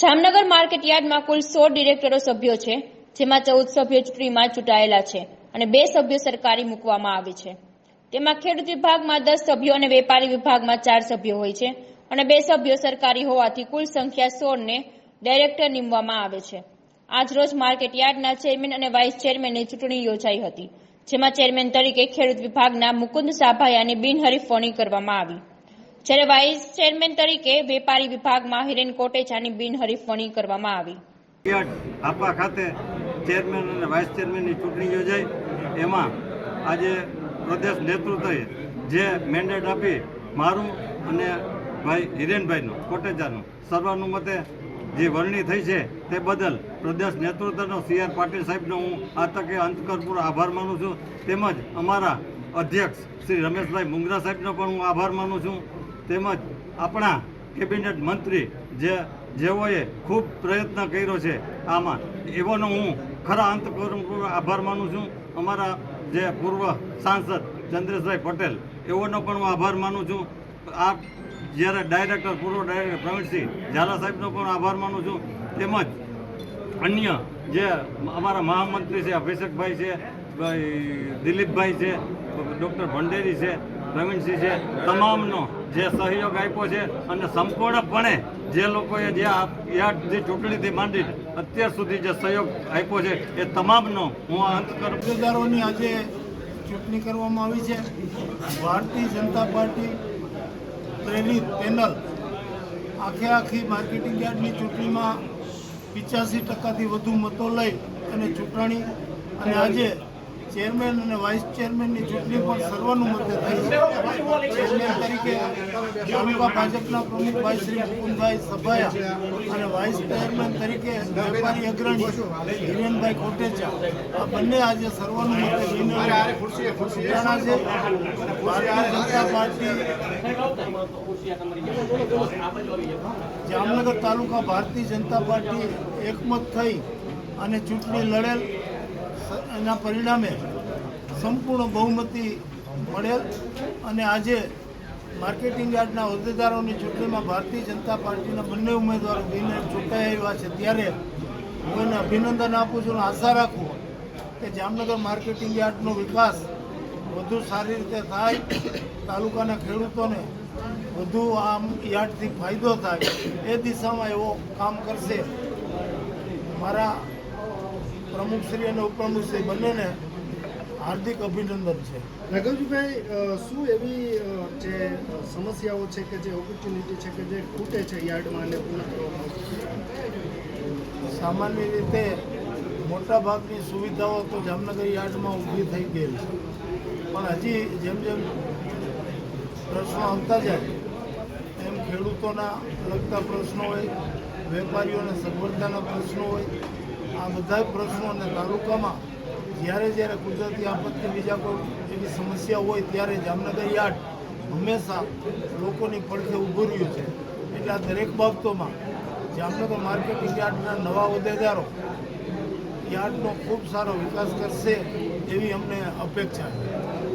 Jamnagar market યાર્ડમાં કુલ સોળ ડિરેક્ટરો સભ્યો છે, જેમાં ચૌદ સભ્યો ચૂંટણીમાં ચૂંટાયેલા છે અને બે સભ્યો સરકારી મૂકવામાં આવે છે. તેમાં ખેડૂત વિભાગમાં દસ સભ્યો અને વેપારી વિભાગમાં ચાર સભ્યો હોય છે અને બે સભ્યો સરકારી હોવાથી કુલ સંખ્યા સોળને ડાયરેક્ટર નીમવામાં આવે છે. આજરોજ માર્કેટ યાર્ડના ચેરમેન અને વાઇસ ચેરમેનની ચૂંટણી યોજાઈ હતી, જેમાં ચેરમેન તરીકે ખેડૂત વિભાગના મુકુંદ સાભાયાની બિનહરીફ કરવામાં આવી. જ્યારે વાઇસ ચેરમેન તરીકે વેપારી વિભાગમાં હિરેન કોટેચાની બિનહરીફ વરણી કરવામાં આવી. આપવા આપા ખાતે ચેરમેન અને વાઇસ ચેરમેનની ચૂંટણી યોજાઈ. એમાં આજે પ્રદેશ નેતૃત્વએ જે મેન્ડેટ આપી મારું અને ભાઈ હિરેનભાઈનું, કોટેચાનું સર્વાનુમતે જે વરણી થઈ છે તે બદલ પ્રદેશ નેતૃત્વનો સી આર પાટીલ સાહેબનો હું આ તકે અંતકરપૂર્વક આભાર માનું છું. તેમજ અમારા અધ્યક્ષ શ્રી રમેશભાઈ મુંગરા સાહેબનો પણ હું આભાર માનું છું. તેમજ આપણા કેબિનેટ મંત્રી જે જેઓએ ખૂબ પ્રયત્ન કર્યો છે આમાં. એવોનો હું ખરા અંતપૂર્વક આભાર માનું છું. અમારા જે પૂર્વ સાંસદ ચંદ્રેશભાઈ પટેલ, એવોનો પણ હું આભાર માનું છું. આ જ્યારે ડાયરેક્ટર, પૂર્વ ડાયરેક્ટર પ્રવીણસિંહ ઝાલા સાહેબનો પણ આભાર માનું છું. તેમજ અન્ય જે અમારા મહામંત્રી છે, અભિષેકભાઈ છે, ભાઈ દિલીપભાઈ છે, ડૉક્ટર ભંડેરી છે પ્રવીણસિંહ છે, તમામનો જે સહયોગ આપ્યો છે અને સંપૂર્ણપણે જે લોકોએ જે યાદ યાદથી ચૂંટણીથી માંડી અત્યાર સુધી જે સહયોગ આપ્યો છે, એ તમામનો હું અંત કરું હોદ્દેદારોની આજે ચૂંટણી કરવામાં આવી છે. ભારતીય જનતા પાર્ટી પ્રેરિત પેનલ આખે આખી માર્કેટિંગ યાર્ડની ચૂંટણીમાં પિચ્યાસી ટકાથી વધુ મતો લઈ અને ચૂંટણી અને આજે ચેરમેન અને વાઇસ ચેરમેનની ચૂંટણી પણ સર્વાનુમતે થઈ છે. ચેરમેન તરીકે તાલુકા ભાજપના પ્રમુખભાઈ શ્રી મુકુંદભાઈ સભાયા અને વાઇસ ચેરમેન તરીકે વેપારી અગ્રણી હિરેનભાઈ કોટેચા. આ બંને આજે સર્વાનુમતે ચૂંટાણા છે. ભારતીય જનતા પાર્ટી જામનગર તાલુકા ભારતીય જનતા પાર્ટી એકમત થઈ અને ચૂંટણી લડેલ એના પરિણામે સંપૂર્ણ બહુમતી મળેલ અને આજે માર્કેટિંગ યાર્ડના હોદ્દેદારોની ચૂંટણીમાં ભારતીય જનતા પાર્ટીના બંને ઉમેદવારો બિને ચૂંટાઈ આવ્યા છે. ત્યારે હું એને અભિનંદન આપું છું અને આશા રાખું કે જામનગર માર્કેટિંગ યાર્ડનો વિકાસ વધુ સારી રીતે થાય, તાલુકાના ખેડૂતોને વધુ આમ યાર્ડથી ફાયદો થાય એ દિશામાં એવો કામ કરશે. મારા પ્રમુખશ્રી અને ઉપપ્રમુખશ્રી બંનેને હાર્દિક અભિનંદન છે. રાઘવજીભાઈ શું એવી જે સમસ્યાઓ છે કે જે ઓપોર્ચ્યુનિટી છે કે જે ખૂટે છે યાર્ડમાં અને પૂર્ણ કરવામાં? સામાન્ય રીતે મોટાભાગની સુવિધાઓ તો જામનગર યાર્ડમાં ઊભી થઈ ગઈ છે. પણ હજી જેમ જેમ પ્રશ્નો આવતા જાય એમ ખેડૂતોના લગતા પ્રશ્નો હોય વેપારીઓને સગવડતાના પ્રશ્નો હોય આ બધા પ્રશ્નો અને તાલુકામાં જ્યારે જ્યારે કુદરતી આપત્તિ બીજા કોઈ એવી સમસ્યા હોય ત્યારે જામનગર યાર્ડ હંમેશા લોકોની પડખે ઊભું રહ્યું છે. એટલે આ દરેક બાબતોમાં જામનગર માર્કેટિંગ યાર્ડના નવા હોદ્દેદારો યાર્ડનો ખૂબ સારો વિકાસ કરશે એવી અમને અપેક્ષા છે.